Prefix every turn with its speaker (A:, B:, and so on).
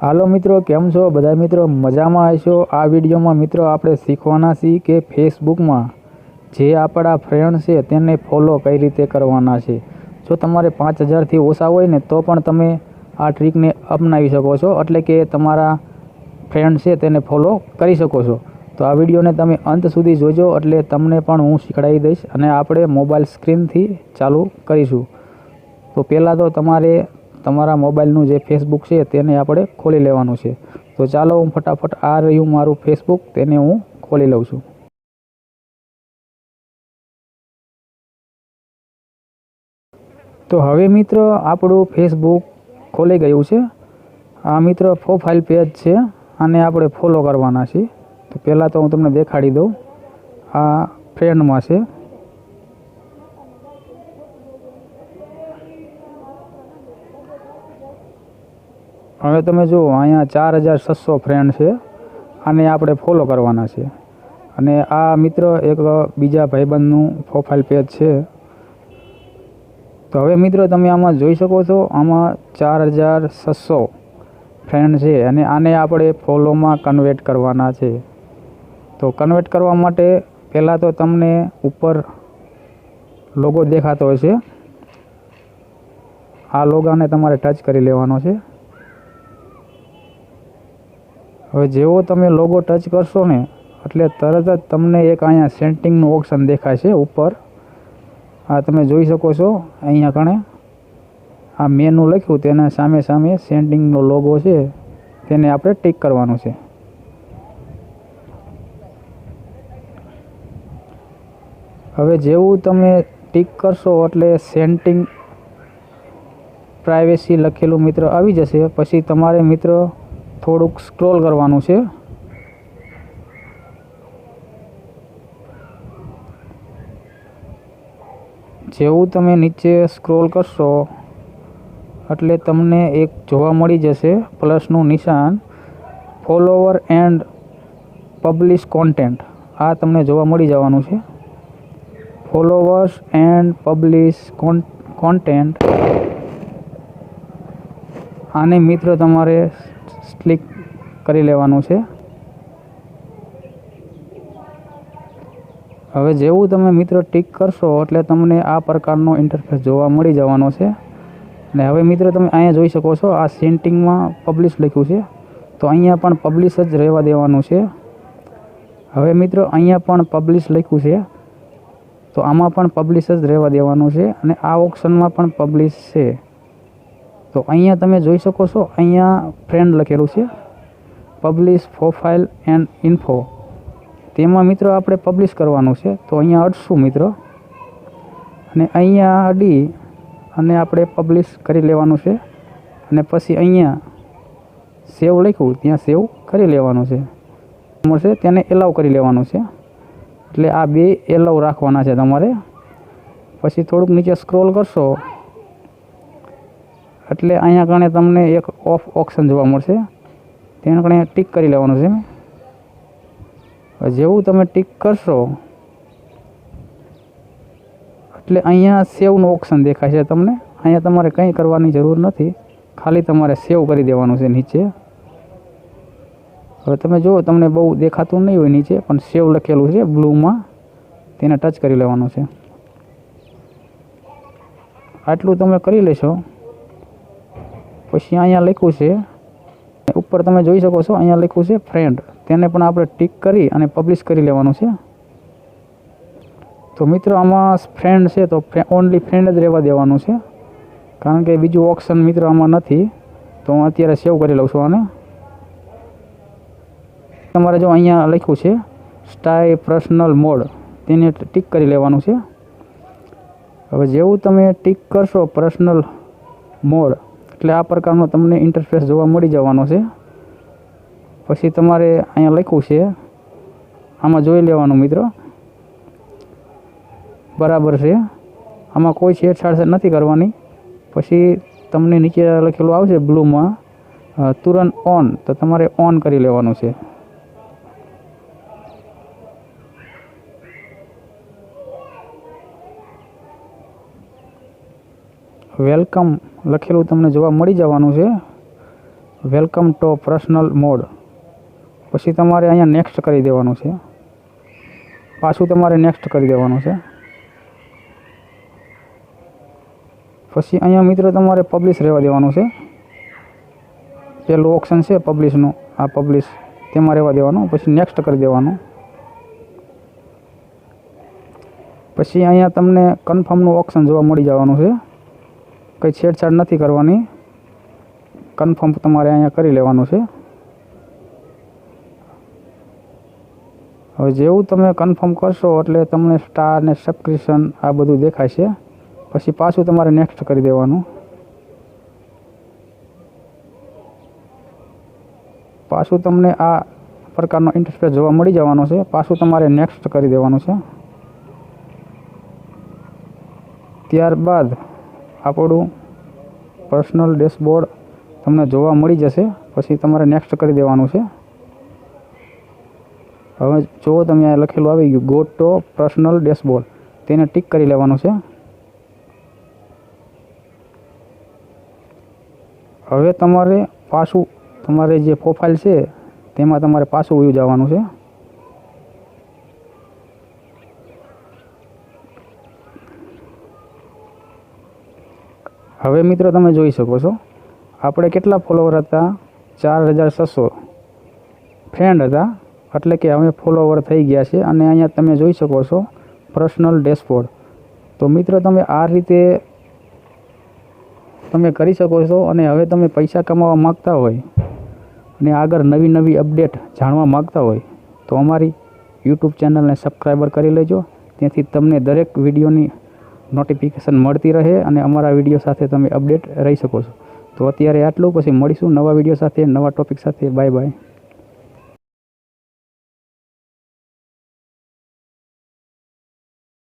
A: હાલો મિત્રો, કેમ છો? બધા મિત્રો મજામાં હશો? આ વિડીયોમાં મિત્રો આપણે શીખવાના છીએ કે ફેસબુકમાં જે આપણા ફ્રેન્ડ છે તેને ફોલો કઈ રીતે કરવાના છે. જો તમારે પાંચ હજારથી ઓછા હોય ને, તો પણ તમે આ ટ્રીકને અપનાવી શકો છો. એટલે કે તમારા ફ્રેન્ડ છે તેને ફોલો કરી શકો છો. તો આ વિડીયોને તમે અંત સુધી જોજો, એટલે તમને પણ હું શીખડાવી દઈશ અને આપણે મોબાઈલ સ્ક્રીનથી ચાલુ કરીશું. તો પહેલાં તો તમારે તમારા મોબાઈલનું જે ફેસબુક છે તેને આપણે ખોલી લેવાનું છે. તો ચાલો હું ફટાફટ આ રહ્યું મારું ફેસબુક તેને હું ખોલી લઉં છું. તો હવે મિત્ર, આપણું ફેસબુક ખોલી ગયું છે. આ મિત્ર પ્રોફાઇલ પેજ છે, આને આપણે ફોલો કરવાના છે તો પહેલાં તો હું તમને દેખાડી દઉં. આ ફ્રેન્ડમાં છે. હવે તમે જુઓ, અહીંયા ચાર હજાર છસો ફ્રેન્ડ છે આને આપણે ફોલો કરવાના છે અને આ મિત્ર એક બીજા ભાઈબંધનું પ્રોફાઇલ પેજ છે. તો હવે મિત્રો તમે આમાં જોઈ શકો છો, આમાં ચાર હજાર છસો ફ્રેન્ડ છે અને આને આપણે ફોલોમાં કન્વર્ટ કરવાના છે. તો કન્વર્ટ કરવા માટે પહેલાં તો તમને ઉપર લોગો દેખાતો હોય છે આ લોગાને તમારે ટચ કરી લેવાનો છે. હવે જેવો તમે લોગો ટચ કરશો ને, એટલે તરત જ તમને એક અહીંયા સેન્ટિંગનું ઓપ્શન દેખાય છે ઉપર. આ તમે જોઈ શકો છો, અહીંયા કણે. આ મેનુ લખ્યું, તેના સામે સામે સેન્ટિંગનો લોગો છે, તેને આપણે ટીક કરવાનું છે. હવે જેવું તમે ટીક કરશો, એટલે સેન્ટિંગ પ્રાઇવેસી લખેલું મિત્ર આવી જશે. પછી તમારે મિત્ર થોડુંક સ્ક્રોલ કરવાનું છે. જેવું તમે નીચે સ્ક્રોલ કરશો, એટલે તમને એક જોવા મળી જશે પ્લસનું નિશાન. ફોલોવર એન્ડ પબ્લિશ કોન્ટેન્ટ, આ તમને જોવા મળી જવાનું છે. Followers and publish content. આને મિત્ર તમારે ક્લિક કરી લેવાનું છે. હવે જેવું તમે મિત્રો ટીક કરશો એટલે તમને આ પ્રકારનો ઇન્ટરફેસ જોવા મળી જવાનો છે. અને હવે મિત્રો તમે અહીંયા જોઈ શકો છો, આ સેન્ટિંગમાં પબ્લિશ લખ્યું છે. તો અહીંયા પણ પબ્લિશ જ રહેવા દેવાનું છે. હવે મિત્રો અહીંયા પણ પબ્લિશ લખ્યું છે. તો આમાં પણ પબ્લિશ જ રહેવા દેવાનું છે અને આ ઓપ્શનમાં પણ પબ્લિશ છે. તો અહીંયા તમે જોઈ શકો છો, અહીંયા ફ્રેન્ડ લખેલું છે પબ્લિશ પ્રોફાઇલ એન્ડ ઇન્ફો તેમાં મિત્રો આપણે પબ્લિશ કરવાનું છે, તો અહીંયા અડશું મિત્રો. અને અહીંયા અડી અને આપણે પબ્લિશ કરી લેવાનું છે. અને પછી અહીંયા સેવ લખ્યું, ત્યાં સેવ કરી લેવાનું છે. મળશે, તેને એલાવ કરી લેવાનું છે. એટલે આ બે એલાવ રાખવાના છે તમારે. પછી થોડુંક નીચે સ્ક્રોલ કરશો એટલે અહીંયા કણે તમને એક ઓફ ઓપ્શન જોવા મળશે. તેને કણે ટીક કરી લેવાનું છે. જેવું તમે ટીક કરશો, એટલે અહીંયા સેવનું ઓપ્શન દેખાય છે તમને. અહીંયા તમારે કંઈ કરવાની જરૂર નથી. ખાલી તમારે સેવ કરી દેવાનું છે નીચે. હવે તમે જુઓ, તમને બહુ દેખાતું નહીં હોય નીચે, પણ સેવ લખેલું છે બ્લૂમાં. તેને ટચ કરી લેવાનું છે. આટલું તમે કરી લેશો. પછી અહીંયા લખ્યું છે, ઉપર તમે જોઈ શકો છો, અહીંયા લખ્યું છે ફ્રેન્ડ તેને પણ આપણે ટીક કરી અને પબ્લિશ કરી લેવાનું છે. તો મિત્રો, આમાં ફ્રેન્ડ છે તો ઓનલી ફ્રેન્ડ જ રહેવા દેવાનું છે. કારણ કે બીજું ઓપ્શન મિત્રો આમાં નથી. તો હું અત્યારે સેવ કરી લઉં છું આને. તમારે જો અહીંયા લખ્યું છે સ્ટાય પર્સનલ મોડ તેને ટીક કરી લેવાનું છે. હવે જેવું તમે ટીક કરશો પર્સનલ મોડ એટલે આ પ્રકારનો તમને ઇન્ટરફેસ જોવા મળી જવાનો છે. પછી તમારે અહીંયા લખ્યું છે, આમાં જોઈ લેવાનું મિત્રો. બરાબર છે. આમાં કોઈ છેડછાડ નથી કરવાની. પછી તમને નીચે લખેલું આવશે બ્લૂમાં તુરંત ઓન તો તમારે ઓન કરી લેવાનું છે. વેલકમ લખેલું તમને જોવા મળી જવાનું છે. વેલકમ ટુ પર્સનલ મોડ પછી તમારે અહીંયા નેક્સ્ટ કરી દેવાનું છે. પાછું તમારે નેક્સ્ટ કરી દેવાનું છે. પછી અહીંયા મિત્રો તમારે પબ્લિશ રહેવા દેવાનું છે. પહેલું ઓપ્શન છે પબ્લિશનું આ પબ્લિશ તેમાં રહેવા દેવાનું. પછી નેક્સ્ટ કરી દેવાનું. પછી અહીંયા તમને કન્ફર્મનું ઓપ્શન જોવા મળી જવાનું છે. કંઈ છેડછાડ નથી કરવાની. કન્ફર્મ તમારે અહીંયા કરી લેવાનું છે. હવે જેવું તમે કન્ફર્મ કરશો એટલે તમને સ્ટાર ને સબસ્ક્રિપ્શન આ બધું દેખાય છે. પછી પાછું તમારે નેક્સ્ટ કરી દેવાનું. પાછું તમને આ પ્રકારનો ઇન્ટરફેસ જોવા મળી જવાનો છે. પાછું તમારે નેક્સ્ટ કરી દેવાનું છે. ત્યારબાદ આપણું પર્સનલ ડેશબોર્ડ તમને જોવા મળી જશે. પછી તમારે નેક્સ્ટ કરી દેવાનું છે. હવે જુઓ તમે આ લખેલું આવી ગયું ગો ટો પર્સનલ ડેશબોર્ડ તેને ટીક કરી લેવાનું છે. હવે તમારે પાછું, તમારે જે પ્રોફાઇલ છે, તેમાં તમારે પાછું વયું જવાનું છે. હવે મિત્રો તમે જોઈ શકો છો, આપણે કેટલા ફોલોવર હતા? ચાર હજાર છસો ફ્રેન્ડ હતા. એટલે કે હવે ફોલોવર થઈ ગયા છે. અને અહીંયા તમે જોઈ શકો છો પર્સનલ ડેશબોર્ડ તો મિત્રો તમે આ રીતે તમે કરી શકો છો અને હવે તમે પૈસા કમાવા માગતા હોય અને આગળ નવી નવી અપડેટ જાણવા માગતા હોય તો અમારી યુટ્યુબ ચેનલને સબસ્ક્રાઈબર કરી લેજો. તેથી તમને દરેક વિડીયોની નોટિફિકેશન મળતી રહે અને અમારા વીડિયો સાથે તમે અપડેટ રહી શકો છો. તો અત્યારે આટલું, પછી મળીશું નવા વીડિયો સાથે, નવા ટોપિક સાથે. Bye bye